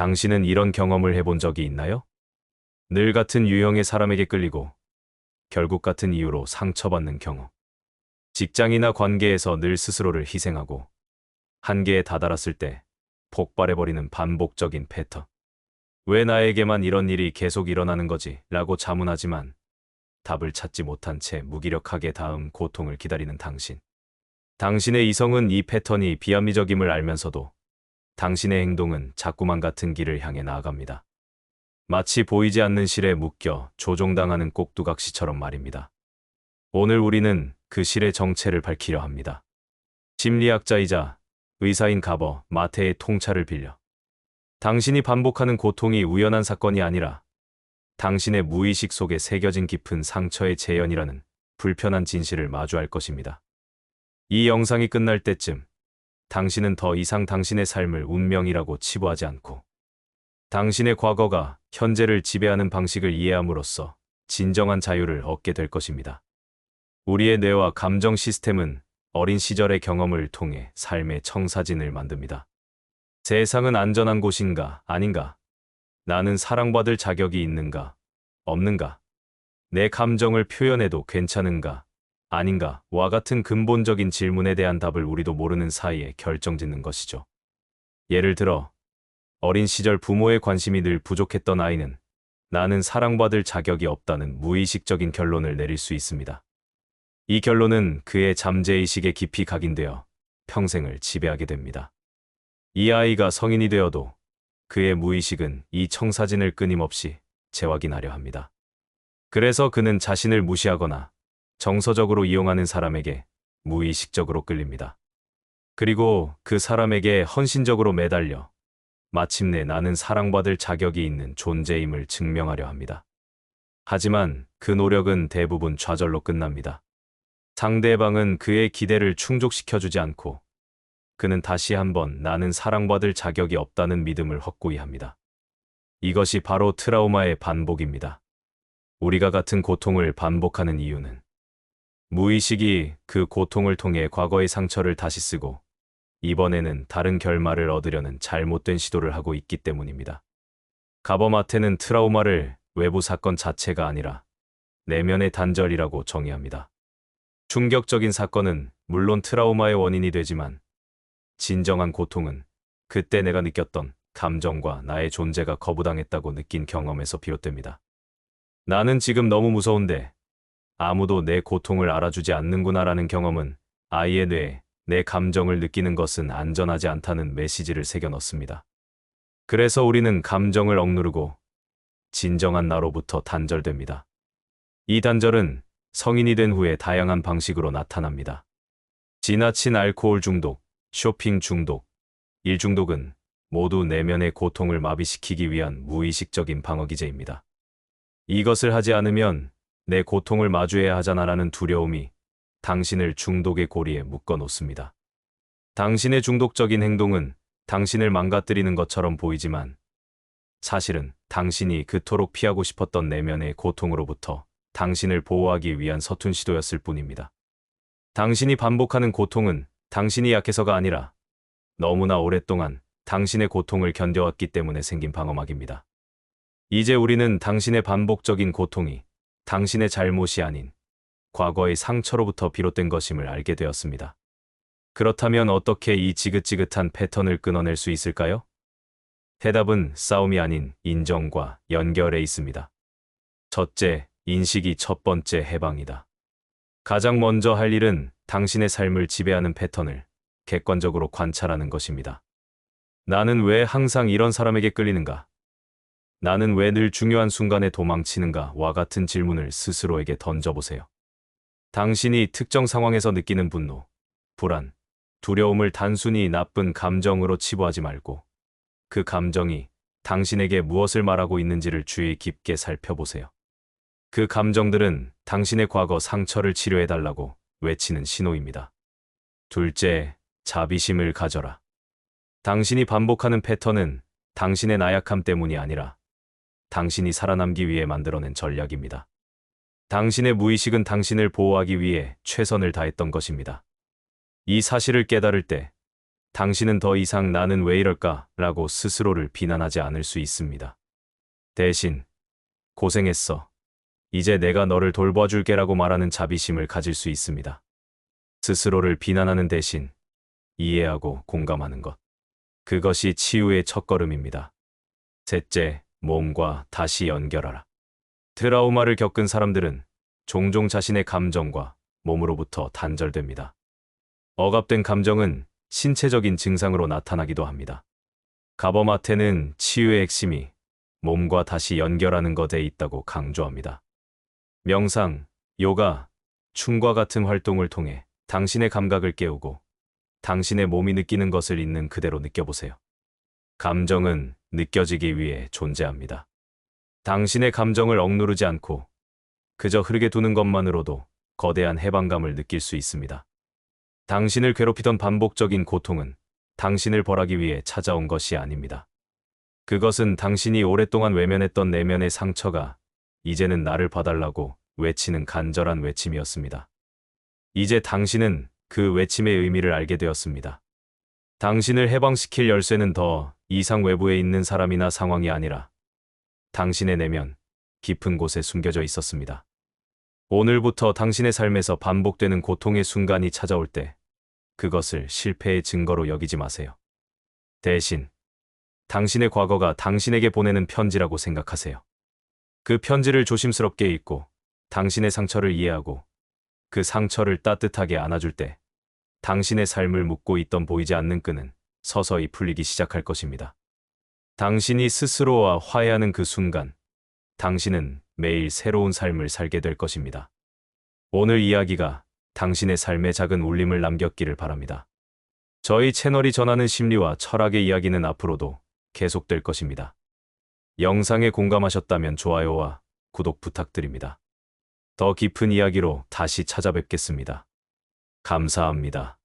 당신은 이런 경험을 해본 적이 있나요? 늘 같은 유형의 사람에게 끌리고 결국 같은 이유로 상처받는 경우. 직장이나 관계에서 늘 스스로를 희생하고 한계에 다다랐을 때 폭발해버리는 반복적인 패턴. 왜 나에게만 이런 일이 계속 일어나는 거지? 라고 자문하지만 답을 찾지 못한 채 무기력하게 다음 고통을 기다리는 당신. 당신의 이성은 이 패턴이 비합리적임을 알면서도 당신의 행동은 자꾸만 같은 길을 향해 나아갑니다. 마치 보이지 않는 실에 묶여 조종당하는 꼭두각시처럼 말입니다. 오늘 우리는 그 실의 정체를 밝히려 합니다. 심리학자이자 의사인 가버 마테의 통찰을 빌려 당신이 반복하는 고통이 우연한 사건이 아니라 당신의 무의식 속에 새겨진 깊은 상처의 재현이라는 불편한 진실을 마주할 것입니다. 이 영상이 끝날 때쯤 당신은 더 이상 당신의 삶을 운명이라고 치부하지 않고 당신의 과거가 현재를 지배하는 방식을 이해함으로써 진정한 자유를 얻게 될 것입니다. 우리의 뇌와 감정 시스템은 어린 시절의 경험을 통해 삶의 청사진을 만듭니다. 세상은 안전한 곳인가 아닌가? 나는 사랑받을 자격이 있는가 없는가? 내 감정을 표현해도 괜찮은가 아닌가? 와 같은 근본적인 질문에 대한 답을 우리도 모르는 사이에 결정짓는 것이죠. 예를 들어 어린 시절 부모의 관심이 늘 부족했던 아이는 나는 사랑받을 자격이 없다는 무의식적인 결론을 내릴 수 있습니다. 이 결론은 그의 잠재의식에 깊이 각인되어 평생을 지배하게 됩니다. 이 아이가 성인이 되어도 그의 무의식은 이 청사진을 끊임없이 재확인하려 합니다. 그래서 그는 자신을 무시하거나 정서적으로 이용하는 사람에게 무의식적으로 끌립니다. 그리고 그 사람에게 헌신적으로 매달려 마침내 나는 사랑받을 자격이 있는 존재임을 증명하려 합니다. 하지만 그 노력은 대부분 좌절로 끝납니다. 상대방은 그의 기대를 충족시켜주지 않고 그는 다시 한번 나는 사랑받을 자격이 없다는 믿음을 확고히 합니다. 이것이 바로 트라우마의 반복입니다. 우리가 같은 고통을 반복하는 이유는 무의식이 그 고통을 통해 과거의 상처를 다시 쓰고 이번에는 다른 결말을 얻으려는 잘못된 시도를 하고 있기 때문입니다. 가버마테는 트라우마를 외부 사건 자체가 아니라 내면의 단절이라고 정의합니다. 충격적인 사건은 물론 트라우마의 원인이 되지만 진정한 고통은 그때 내가 느꼈던 감정과 나의 존재가 거부당했다고 느낀 경험에서 비롯됩니다. 나는 지금 너무 무서운데 아무도 내 고통을 알아주지 않는구나라는 경험은 아이의 뇌에 내 감정을 느끼는 것은 안전하지 않다는 메시지를 새겨 넣습니다. 그래서 우리는 감정을 억누르고 진정한 나로부터 단절됩니다. 이 단절은 성인이 된 후에 다양한 방식으로 나타납니다. 지나친 알코올 중독, 쇼핑 중독, 일 중독은 모두 내면의 고통을 마비시키기 위한 무의식적인 방어기제입니다. 이것을 하지 않으면 내 고통을 마주해야 하잖아라는 두려움이 당신을 중독의 고리에 묶어 놓습니다. 당신의 중독적인 행동은 당신을 망가뜨리는 것처럼 보이지만 사실은 당신이 그토록 피하고 싶었던 내면의 고통으로부터 당신을 보호하기 위한 서툰 시도였을 뿐입니다. 당신이 반복하는 고통은 당신이 약해서가 아니라 너무나 오랫동안 당신의 고통을 견뎌왔기 때문에 생긴 방어막입니다. 이제 우리는 당신의 반복적인 고통이 당신의 잘못이 아닌 과거의 상처로부터 비롯된 것임을 알게 되었습니다. 그렇다면 어떻게 이 지긋지긋한 패턴을 끊어낼 수 있을까요? 대답은 싸움이 아닌 인정과 연결에 있습니다. 첫째, 인식이 첫 번째 해방이다. 가장 먼저 할 일은 당신의 삶을 지배하는 패턴을 객관적으로 관찰하는 것입니다. 나는 왜 항상 이런 사람에게 끌리는가? 나는 왜 늘 중요한 순간에 도망치는가? 와 같은 질문을 스스로에게 던져보세요. 당신이 특정 상황에서 느끼는 분노, 불안, 두려움을 단순히 나쁜 감정으로 치부하지 말고 그 감정이 당신에게 무엇을 말하고 있는지를 주의 깊게 살펴보세요. 그 감정들은 당신의 과거 상처를 치료해달라고 외치는 신호입니다. 둘째, 자비심을 가져라. 당신이 반복하는 패턴은 당신의 나약함 때문이 아니라 당신이 살아남기 위해 만들어낸 전략입니다. 당신의 무의식은 당신을 보호하기 위해 최선을 다했던 것입니다. 이 사실을 깨달을 때 당신은 더 이상 나는 왜 이럴까? 라고 스스로를 비난하지 않을 수 있습니다. 대신, 고생했어. 이제 내가 너를 돌봐줄게 라고 말하는 자비심을 가질 수 있습니다. 스스로를 비난하는 대신 이해하고 공감하는 것. 그것이 치유의 첫걸음입니다. 셋째, 몸과 다시 연결하라. 트라우마를 겪은 사람들은 종종 자신의 감정과 몸으로부터 단절됩니다. 억압된 감정은 신체적인 증상으로 나타나기도 합니다. 가버마테는 치유의 핵심이 몸과 다시 연결하는 것에 있다고 강조합니다. 명상, 요가, 춤과 같은 활동을 통해 당신의 감각을 깨우고 당신의 몸이 느끼는 것을 있는 그대로 느껴보세요. 감정은 느껴지기 위해 존재합니다. 당신의 감정을 억누르지 않고 그저 흐르게 두는 것만으로도 거대한 해방감을 느낄 수 있습니다. 당신을 괴롭히던 반복적인 고통은 당신을 벌하기 위해 찾아온 것이 아닙니다. 그것은 당신이 오랫동안 외면했던 내면의 상처가 이제는 나를 봐달라고 외치는 간절한 외침이었습니다. 이제 당신은 그 외침의 의미를 알게 되었습니다. 당신을 해방시킬 열쇠는 더 이상 외부에 있는 사람이나 상황이 아니라 당신의 내면 깊은 곳에 숨겨져 있었습니다. 오늘부터 당신의 삶에서 반복되는 고통의 순간이 찾아올 때 그것을 실패의 증거로 여기지 마세요. 대신 당신의 과거가 당신에게 보내는 편지라고 생각하세요. 그 편지를 조심스럽게 읽고 당신의 상처를 이해하고 그 상처를 따뜻하게 안아줄 때 당신의 삶을 묶고 있던 보이지 않는 끈은 서서히 풀리기 시작할 것입니다. 당신이 스스로와 화해하는 그 순간, 당신은 매일 새로운 삶을 살게 될 것입니다. 오늘 이야기가 당신의 삶에 작은 울림을 남겼기를 바랍니다. 저희 채널이 전하는 심리와 철학의 이야기는 앞으로도 계속될 것입니다. 영상에 공감하셨다면 좋아요와 구독 부탁드립니다. 더 깊은 이야기로 다시 찾아뵙겠습니다. 감사합니다.